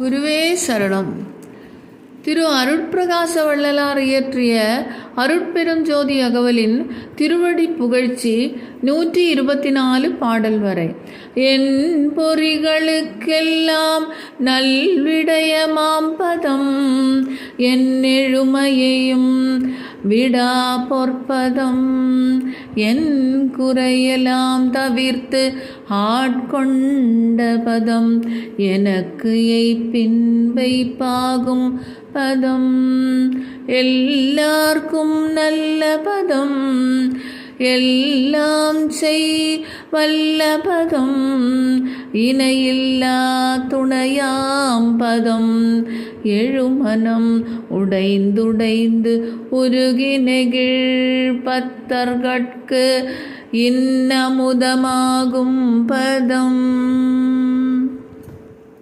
குருவே சரணம். திரு அருட்பிரகாச வள்ளலார் இயற்றிய அருட்பெரும் ஜோதி அகவலின் திருவடி புகழ்ச்சி நூற்றி இருபத்தி நாலு பாடல் வரை. என் பொறிகளுக்கெல்லாம் நல்விடயமாம் பதம் என் எழுமையையும் விடா பொற்பதம். என் குறையெல்லாம் தவிர்த்து ஆட்கொண்ட பதம் எனக்கு எய்ப்பின் வைப்பாகும் பதம். எல்லார்க்கும் நல்ல பதம். எல்லாம் செய் வல்லபதம் இணையில்லா துணையாம் பதம். எழுமனம் உடைந்துடைந்து உருகி நெகிழ் பத்தர்கட்கு இன்னமுதமாகும் பதம்.